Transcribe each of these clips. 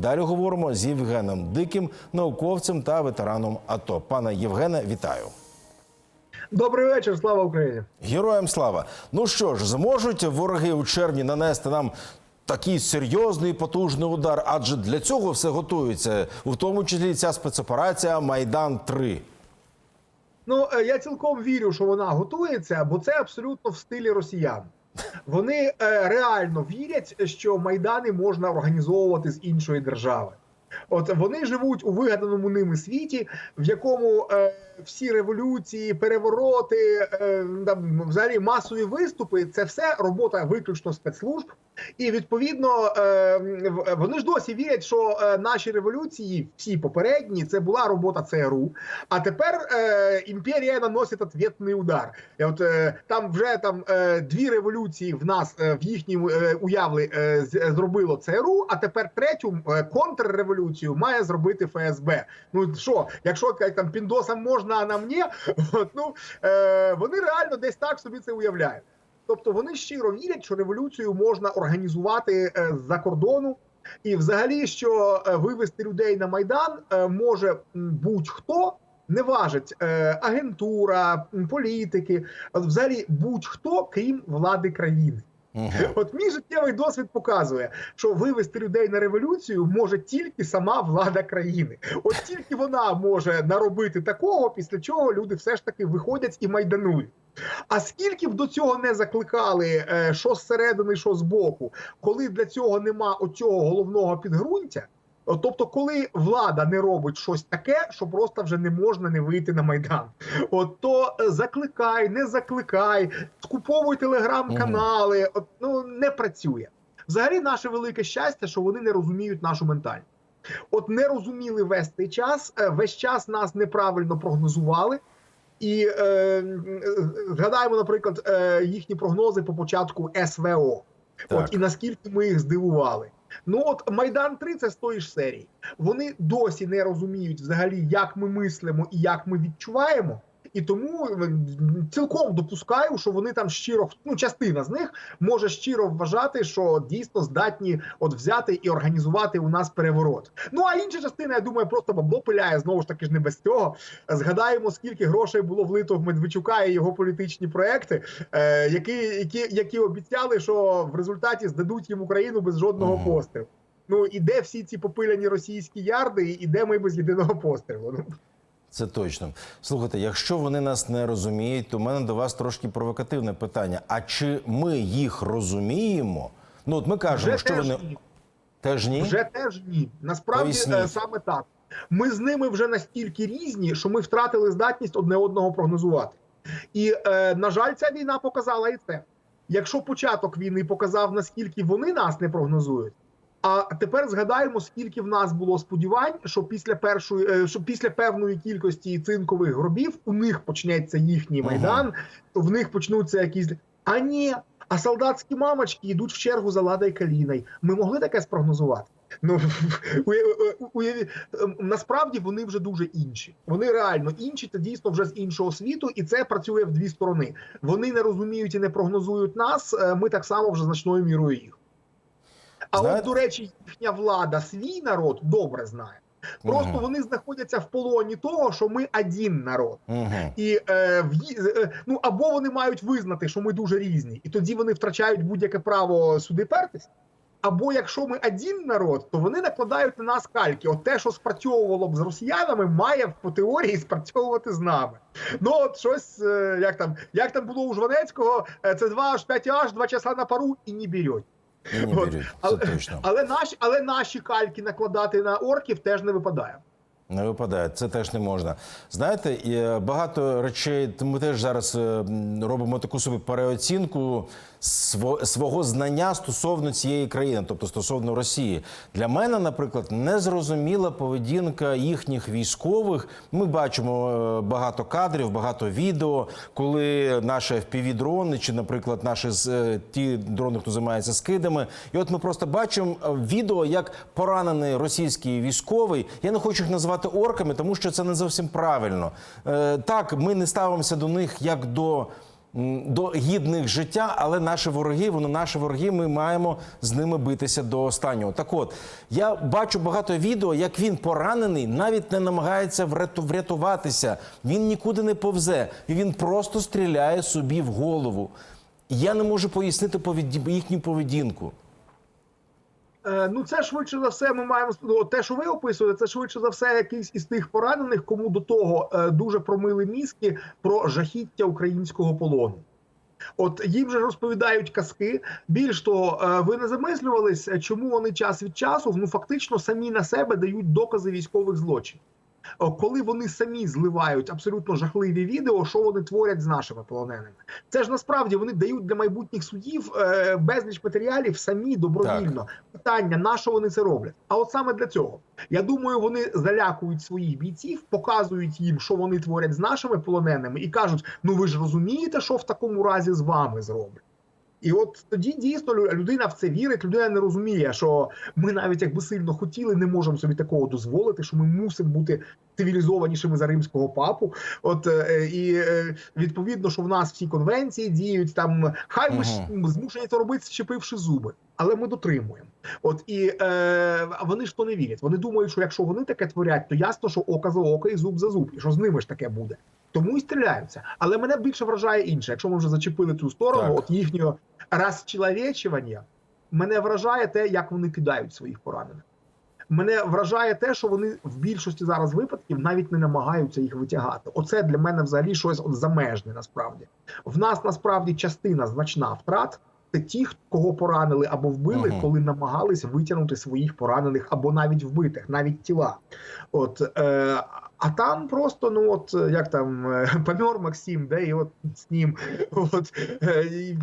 Далі говоримо з Євгеном Диким, науковцем та ветераном АТО. Пане Євгене, вітаю. Добрий вечір, слава Україні. Героям слава! Ну що ж, зможуть вороги у червні нанести нам такий серйозний потужний удар? Адже для цього все готується, у тому числі ця спецоперація Майдан 3 Ну е, я цілком вірю, що вона готується, бо це абсолютно в стилі росіян. Вони е, реально вірять, що майдани можна організовувати з іншої держави. От вони живуть у вигаданому ними світі, в якому е, всі революції, перевороти, е, там взагалі масові виступи це все робота виключно спецслужб. І відповідно е, вони ж досі вірять, що е, наші революції, всі попередні, це була робота ЦРУ. А тепер імперія наносить ответний удар. І от там вже там дві революції в нас в е, з- зробило ЦРУ, а тепер третю контрреволюцію має зробити ФСБ. Ну що, якщо як там піндосам можна, а нам ні, от, ну е, вони реально десь так собі це уявляють. Тобто вони щиро вірять, що революцію можна організувати е, з-за кордону, і взагалі, що е, вивести людей на майдан е, може будь-хто. Не важить е, агентура, політики, взагалі будь-хто, крім влади країни. Угу. От мій життєвий досвід показує, що вивести людей на революцію може тільки сама влада країни. От тільки вона може наробити такого, після чого люди все ж таки виходять і майданують. А скільки б до цього не закликали, е, що зсередини, що збоку, коли для цього нема оцього головного підґрунтя. Тобто, коли влада не робить щось таке, що просто вже не можна не вийти на майдан, от то е, закликай, не закликай, скуповуй телеграм-канали. От ну не працює. Взагалі, наше велике щастя, що вони не розуміють нашу ментальність. От не розуміли весь цей час, е, весь час нас неправильно прогнозували. І е, е, згадаємо, наприклад, е, їхні прогнози по початку СВО. Так. От і наскільки ми їх здивували. Ну от Майдан 3 це з тої ж серії. Вони досі не розуміють взагалі, як ми мислимо і як ми відчуваємо. І тому е, цілком допускаю, що вони там щиро, ну частина з них може щиро вважати, що дійсно здатні от взяти і організувати у нас переворот. Ну а інша частина, я думаю, просто бабло пиляє знову ж таки ж не без цього. Згадаємо, скільки грошей було влито в Медведчука і його політичні проекти, е, які, які, які обіцяли, що в результаті здадуть їм Україну без жодного Мгм. пострілу. Ну і де всі ці попиляні російські ярди, і де ми без єдиного пострілу? Це точно. Слухайте, якщо вони нас не розуміють, то в мене до вас трошки провокативне питання. А чи ми їх розуміємо? Ну, от ми кажемо, вже що теж вони ні. теж ні. Вже теж ні. Насправді Поясніть. е, саме так. Ми з ними вже настільки різні, що ми втратили здатність одне одного прогнозувати. І, е, на жаль, ця війна показала і це. Якщо початок війни показав, наскільки вони нас не прогнозують. А тепер згадаємо, скільки в нас було сподівань, що після першої, е, що після певної кількості цинкових гробів у них почнеться їхній Ага. майдан, в них почнуться якісь. А ні, а солдатські мамочки йдуть в чергу за ладою каліною. Ми могли таке спрогнозувати? Ну уяві, ем, насправді вони вже дуже інші. Вони реально інші. Це дійсно вже з іншого світу, і це працює в дві сторони. Вони не розуміють і не прогнозують нас. е, Ми так само вже значною мірою їх. А Знаєте- от, до речі, їхня влада свій народ добре знає. Просто Мгм. вони знаходяться в полоні того, що ми один народ. Угу. І е, в е, ну або вони мають визнати, що ми дуже різні, і тоді вони втрачають будь-яке право сюди пертись. Або якщо ми один народ, то вони накладають на нас кальки. От те, що спрацьовувало б з росіянами, має по теорії спрацьовувати з нами. Ну от щось е, як там, як там було у Жванецького, е, це 2 аж 5 аж 2 часа на пару і не беруть. От. це Але, точно. але наші, але наші кальки накладати на орків теж не випадає. Не випадає, це теж не можна. Знаєте, і е, багато речей. Ми теж зараз е, робимо таку собі переоцінку свого знання стосовно цієї країни, тобто стосовно Росії. Для мене, наприклад, незрозуміла поведінка їхніх військових. Ми бачимо е, багато кадрів, багато відео, коли наші FPV-дрони, чи, наприклад, наші е, ті дрони, хто займається скидами. І от ми просто бачимо е, відео, як поранений російський військовий. Я не хочу їх назвати орками, тому що це не зовсім правильно. Так, ми не ставимося до них як до до гідних життя, але наші вороги, вони наші вороги. Ми маємо з ними битися до останнього. Так от я бачу багато відео, як він поранений, навіть не намагається вряту- врятуватися. Він нікуди не повзе, і він просто стріляє собі в голову. Я не можу пояснити їхню поведінку. Е, Ну, це швидше за все, ми маємо ну, те, що ви описуєте, це швидше за все, якийсь із тих поранених, кому до того е, дуже промили мізки про жахіття українського полону. От їм же розповідають казки. Більш того, е, ви не замислювались, чому вони час від часу ну фактично самі на себе дають докази військових злочинів. О, Коли вони самі зливають абсолютно жахливі відео, що вони творять з нашими полоненими, це ж насправді вони дають для майбутніх судів е, безліч матеріалів самі добровільно. Питання на що вони це роблять? А от саме для цього я думаю, вони залякують своїх бійців, показують їм, що вони творять з нашими полоненими, і кажуть: ну ви ж розумієте, що в такому разі з вами зроблять. І от тоді дійсно лю- людина в це вірить, людина не розуміє, що ми навіть якби сильно хотіли, не можемо собі такого дозволити, що ми мусимо бути цивілізованішими за римського папу. От е, і е, відповідно, що в нас всі конвенції діють там. Хай ми ж змушені це робити, щепивши зуби, але ми дотримуємо. От і е, вони ж то не вірять. Вони думають, що якщо вони таке творять, то ясно, що око за око і зуб за зуб, і що з ними ж таке буде. Тому і стріляються. Але мене більше вражає інше. Якщо ми вже зачепили цю сторону, Так. от їхнього розчеловечування, мене вражає те, як вони кидають своїх поранених. Мене вражає те, що вони в більшості зараз випадків навіть не намагаються їх витягати. Оце для мене взагалі щось от замежне. Насправді в нас насправді частина значна втрат. Це ті, кого поранили або вбили, Мгм. коли намагались витягнути своїх поранених або навіть вбитих, навіть тіла. От е, а там просто ну от як там е, помер Максим, де і от з ним, от е, і,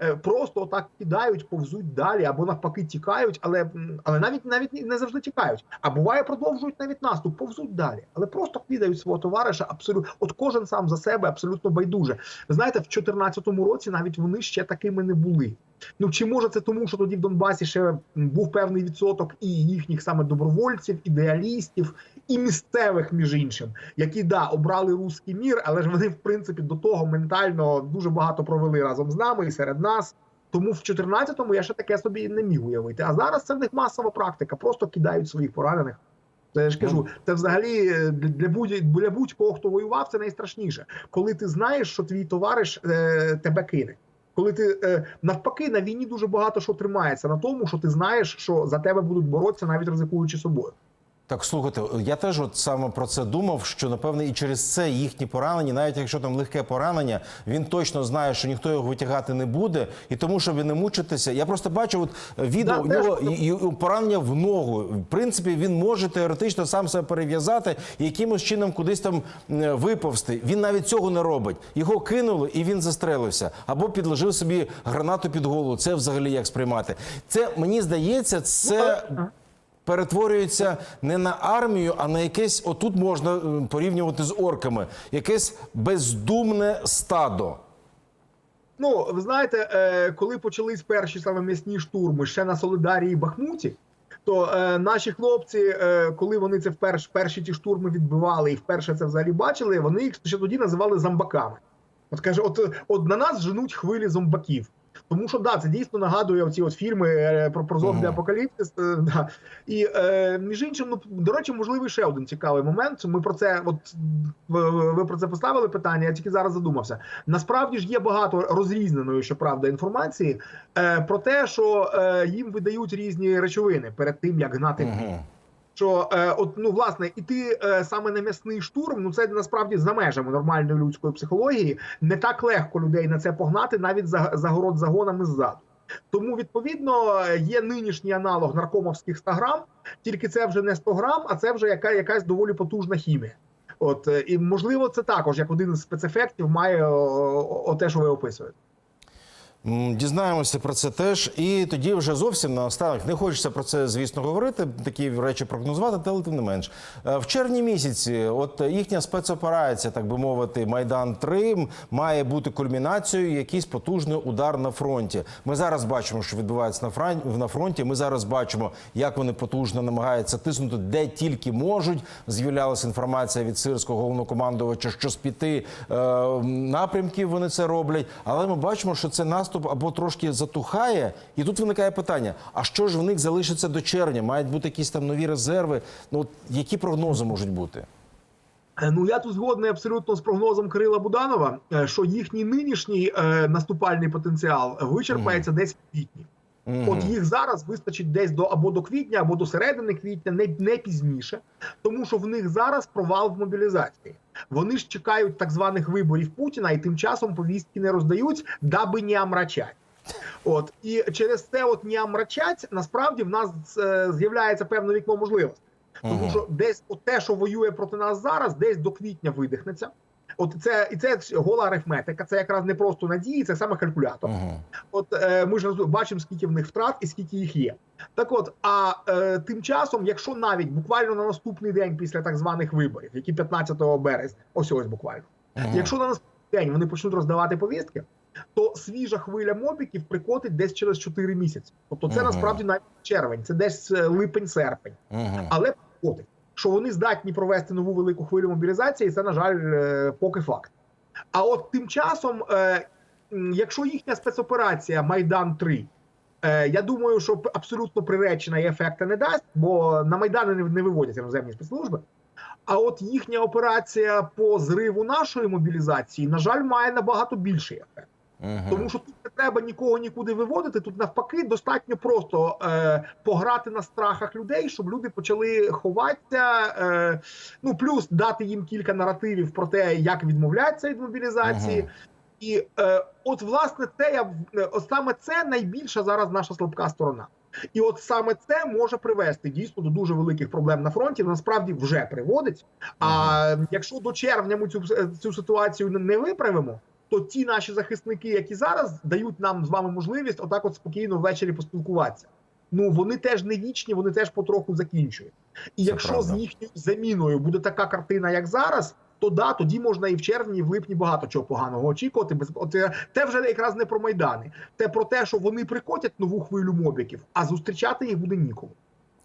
е, просто отак кидають, повзуть далі, або навпаки тікають, але але навіть навіть не завжди тікають. А буває, продовжують навіть наступ, повзуть далі, але просто кидають свого товариша. Абсолютно, от кожен сам за себе абсолютно байдуже. Знаєте, в 2014 році навіть вони ще такими не були. Ну чи може це тому, що тоді в Донбасі ще був певний відсоток і їхніх саме добровольців, ідеалістів і місцевих, між іншим, які да обрали руський мір, але ж вони в принципі до того ментально дуже багато провели разом з нами і серед нас. Тому в 14-му я ще таке собі не міг уявити. А зараз це в них масова практика. Просто кидають своїх поранених. Це я ж кажу, це взагалі е, для для будь для будь-кого, хто воював, це найстрашніше, коли ти знаєш, що твій товариш е, тебе кине. Коли ти е, навпаки на війні дуже багато що тримається на тому, що ти знаєш, що за тебе будуть боротися, навіть ризикуючи собою. Так, слухайте, я теж от саме про це думав, що напевне і через це їхні поранення, навіть якщо там легке поранення, він точно знає, що ніхто його витягати не буде, і тому, щоб не мучитися. Я просто бачу, от відео Да, таке. і, і поранення в ногу. В принципі, він може теоретично сам себе перев'язати і якимось чином кудись там виповзти. Він навіть цього не робить. Його кинули, і він застрелився або підложив собі гранату під голову. Це взагалі як сприймати. Це мені здається, це перетворюється не на армію, а на якесь отут можна е, порівнювати з орками, якесь бездумне стадо. Ну, ви знаєте, е, коли почались перші саме м'ясні штурми ще на Солидарії і Бахмуті, то е, наші хлопці, коли вони це вперше перші ті штурми відбивали і вперше це взагалі бачили, вони їх ще тоді називали зомбаками. От каже, от, от на нас женуть хвилі зомбаків. Тому що да, це дійсно нагадує оці от фільми е, про, про зомбі апокаліпсис. е, Да. І е, між іншим, ну до речі, можливий ще один цікавий момент. Ми про це, от ви, про це поставили питання. Я тільки зараз задумався. Насправді ж є багато розрізненої, щоправда, інформації е, про те, що е, їм видають різні речовини перед тим, як гнати. Що е, от ну власне іти е, саме на м'ясний штурм, ну це насправді за межами нормальної людської психології. Не так легко людей на це погнати, навіть за, за город загонами ззаду. Тому відповідно є нинішній аналог наркомовських 100 грам, тільки це вже не 100 грам, а це вже яка якась доволі потужна хімія. От е, і можливо, це також як один із спецефектів має о, о, о те, що ви описуєте. Дізнаємося про це теж. І тоді вже зовсім наостанок не хочеться про це, звісно, говорити, такі речі прогнозувати, але тим не менш. Е, В червні місяці, от їхня спецоперація, так би мовити, Майдан 3 має бути кульмінацією, якийсь потужний удар на фронті. Ми зараз бачимо, що відбувається на фронті. Ми зараз бачимо, як вони потужно намагаються тиснути, де тільки можуть. З'являлася інформація від сирського головнокомандувача, що з п'яти е, напрямків вони це роблять. Але ми бачимо, що це наступ або трошки затухає. І тут виникає питання: а що ж в них залишиться до червня? Мають бути якісь там нові резерви? Ну от які прогнози можуть бути? Е, Ну я тут згодний абсолютно з прогнозом Кирила Буданова, е, що їхній нинішній е, наступальний потенціал вичерпається десь в квітні. Мгм. От їх зараз вистачить десь до або до квітня, або до середини квітня, не, не пізніше, тому що в них зараз провал в мобілізації. Вони ж чекають так званих виборів Путіна і тим часом повістки не роздають, даби не амрачать. От і через це, от не омрачать, насправді в нас е, з'являється певне вікно можливостей. Тому що десь от те, що воює проти нас зараз, десь до квітня видихнеться. От це і це гола арифметика. Це якраз не просто надії, це саме калькулятор. Мгм. От е, ми ж бачимо, скільки в них втрат і скільки їх є. Так от, а е, тим часом, якщо навіть буквально на наступний день після так званих виборів, які 15 березня, ось ось буквально, Мгм. якщо на наступний день вони почнуть роздавати повістки, то свіжа хвиля мобіків прикотить десь через 4 місяці. Тобто це Мгм. насправді навіть червень, це десь е, липень-серпень Мгм. але прикотить, що вони здатні провести нову велику хвилю мобілізації, це на жаль, е, поки факт. А от тим часом, е, якщо їхня спецоперація Майдан 3 е, я думаю, що абсолютно приречена і ефекту не дасть, бо на Майдани не, не виводять іноземні спецслужби. А от їхня операція по зриву нашої мобілізації, на жаль, має набагато більший ефект. Мгм. Тому що тут треба нікого нікуди виводити. Тут навпаки достатньо просто е, пограти на страхах людей, щоб люди почали ховатися. Е, ну плюс дати їм кілька наративів про те, як відмовляться від мобілізації. Мгм. І е, от власне це я е, от саме це найбільша зараз наша слабка сторона. І от саме це може привести дійсно до дуже великих проблем на фронті. Насправді вже приводить. А якщо до червня ми цю цю ситуацію не виправимо, то ті наші захисники, які зараз дають нам з вами можливість отак, от спокійно ввечері поспілкуватися. Ну вони теж не вічні, вони теж потроху закінчують. І Це якщо правда. з їхньою заміною буде така картина, як зараз, то да, тоді можна і в червні, і в липні багато чого поганого очікувати. Без е, те вже якраз не про майдани, те про те, що вони прикотять нову хвилю мобіків, а зустрічати їх буде нікому.